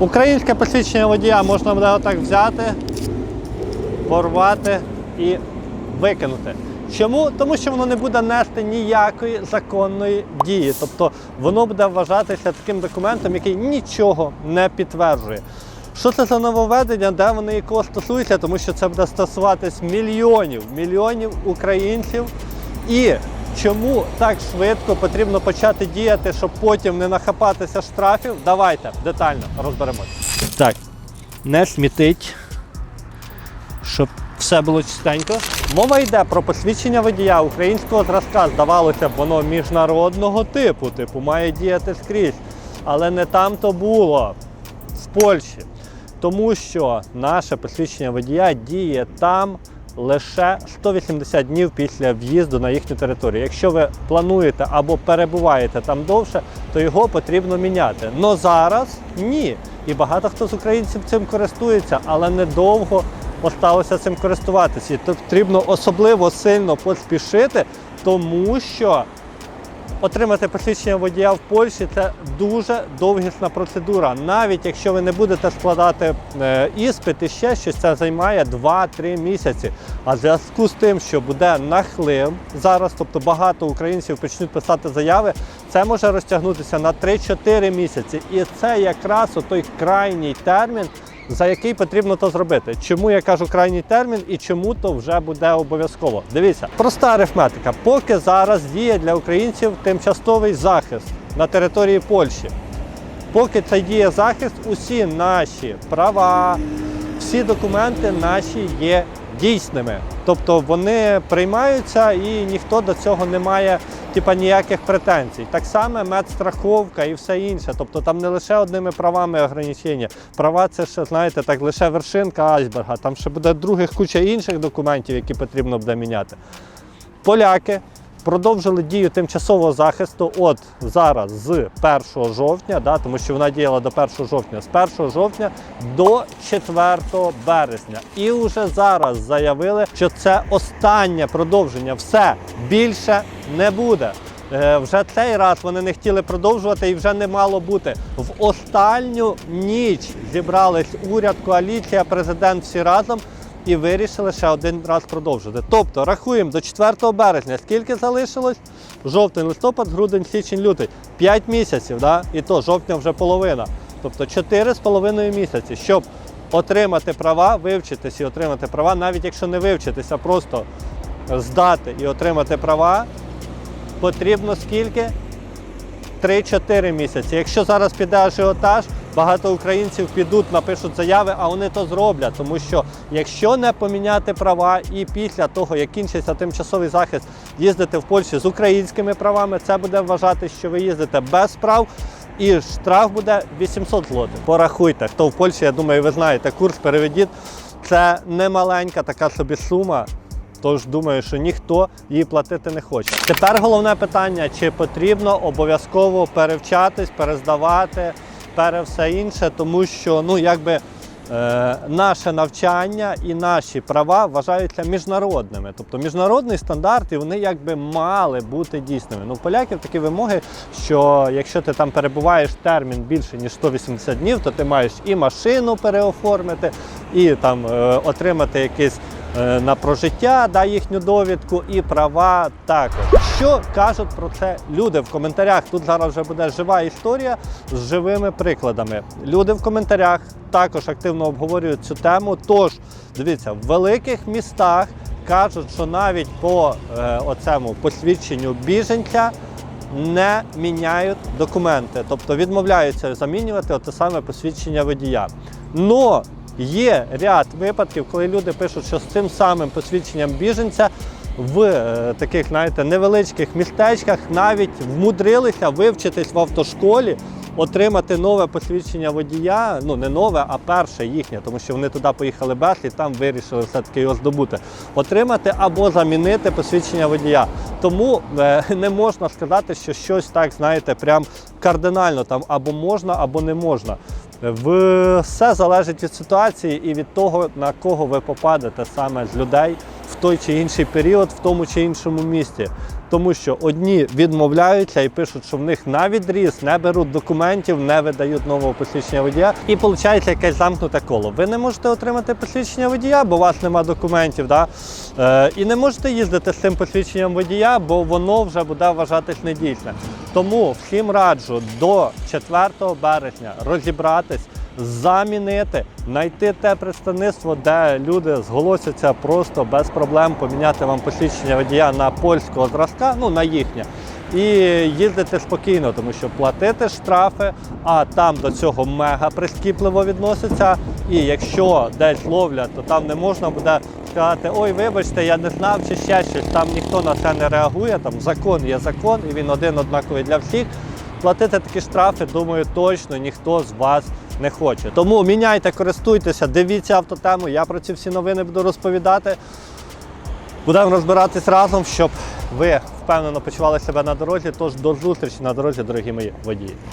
Українське посвідчення водія можна буде отак взяти, порвати і викинути. Чому? Тому що воно не буде нести ніякої законної дії. Тобто воно буде вважатися таким документом, який нічого не підтверджує. Що це за нововведення, де вони і кого стосуються, тому що це буде стосуватись мільйонів, мільйонів українців. І чому так швидко потрібно почати діяти, щоб потім не нахапатися штрафів? Давайте детально розберемося. Так, не смітить, щоб все було чистенько. Мова йде про посвідчення водія українського зразка. Здавалося б, воно міжнародного типу, типу, має діяти скрізь. Але не там то було з Польщі. Тому що наше посвідчення водія діє там лише 180 днів після в'їзду на їхню територію. Якщо ви плануєте або перебуваєте там довше, то його потрібно міняти. Но зараз ні. І багато хто з українців цим користується, але недовго осталося цим користуватися. І потрібно особливо сильно поспішити, тому що Отримати посвідчення водія в Польщі це дуже довгісна процедура. Навіть якщо ви не будете складати е, іспит і ще щось, це займає 2-3 місяці. А в зв'язку з тим, що буде нахлив зараз, тобто багато українців почнуть писати заяви, це може розтягнутися на 3-4 місяці. І це якраз той крайній термін, за який потрібно то зробити. Чому я кажу крайній термін і чому то вже буде обов'язково? Дивіться, проста арифметика. Поки зараз діє для українців тимчасовий захист на території Польщі. Поки це діє захист, усі наші права, всі документи наші є дійсними. Тобто вони приймаються і ніхто до цього не має типа, ніяких претензій. Так само медстраховка і все інше. Тобто там не лише одними правами ограничення. Права це ще, знаєте, так лише вершинка айсберга. Там ще буде других куча інших документів, які потрібно буде міняти. Поляки продовжили дію тимчасового захисту от зараз з 1 жовтня, да, тому що вона діяла до 1 жовтня, з 1 жовтня до 4 березня. І вже зараз заявили, що це останнє продовження. Все більше не буде. Е, Вже цей раз вони не хотіли продовжувати і вже не мало бути. В останню ніч зібрались уряд, коаліція, президент всі разом і вирішили ще один раз продовжити. Тобто рахуємо до 4 березня, скільки залишилось? Жовтень, листопад, грудень, січень, лютий. 5 місяців, да? і то жовтня вже половина. Тобто 4,5 місяці, щоб отримати права, вивчитись і отримати права, навіть якщо не вивчитися, просто здати і отримати права, потрібно скільки? 3-4 місяці. Якщо зараз піде ажіотаж, багато українців підуть, напишуть заяви, а вони то зроблять. Тому що якщо не поміняти права і після того, як кінчиться тимчасовий захист, їздити в Польщі з українськими правами, це буде вважати, що ви їздите без прав. І штраф буде 800 злотих. Порахуйте, хто в Польщі, я думаю, ви знаєте, курс переведіть. Це не маленька така собі сума. Тож думаю, що ніхто її платити не хоче. Тепер головне питання: чи потрібно обов'язково перевчатись, перездавати, пере все інше, тому що ну якби. Е, наше навчання і наші права вважаються міжнародними. Тобто міжнародний стандарт, і вони якби мали бути дійсними. Ну, поляків такі вимоги, що якщо ти там перебуваєш термін більше ніж 180 днів, то ти маєш і машину переоформити, і там е, отримати якийсь на прожиття, да, їхню довідку і права також. Що кажуть про це люди в коментарях? Тут зараз вже буде жива історія з живими прикладами. Люди в коментарях також активно обговорюють цю тему. Тож, дивіться, в великих містах кажуть, що навіть по е, оцему посвідченню біженця не міняють документи, тобто відмовляються замінювати те саме посвідчення водія. Но є ряд випадків, коли люди пишуть, що з цим самим посвідченням біженця в е, таких, знаєте, невеличких містечках навіть вмудрилися вивчитись в автошколі, отримати нове посвідчення водія, ну не нове, а перше їхнє, тому що вони туди поїхали без і там вирішили все-таки його здобути. Отримати або замінити посвідчення водія. Тому е, не можна сказати, що щось так, знаєте, прям кардинально там або можна, або не можна. Все залежить від ситуації і від того, на кого ви попадете саме з людей в той чи інший період в тому чи іншому місті. Тому що одні відмовляються і пишуть, що в них на відріз не беруть документів, не видають нового посвідчення водія. І виходить якесь замкнуте коло. Ви не можете отримати посвідчення водія, бо у вас немає документів. Да? Е, і не можете їздити з цим посвідченням водія, бо воно вже буде вважатись недійсне. Тому всім раджу до 4 березня розібратись, замінити, знайти те представництво, де люди зголосяться просто без проблем поміняти вам посвідчення водія на польського зразка, ну на їхнє. І їздити спокійно, тому що платити штрафи, а там до цього мега прискіпливо відносяться. І якщо десь ловлять, то там не можна буде сказати, ой, вибачте, я не знав чи ще щось. Там ніхто на це не реагує. Там закон є закон, і він один однаковий для всіх. Платити такі штрафи, думаю, точно ніхто з вас не хоче. Тому міняйте, користуйтеся, дивіться автотему. Я про ці всі новини буду розповідати. Будемо розбиратись разом, щоб ви впевнено почували себе на дорозі. Тож до зустрічі на дорозі, дорогі мої водії.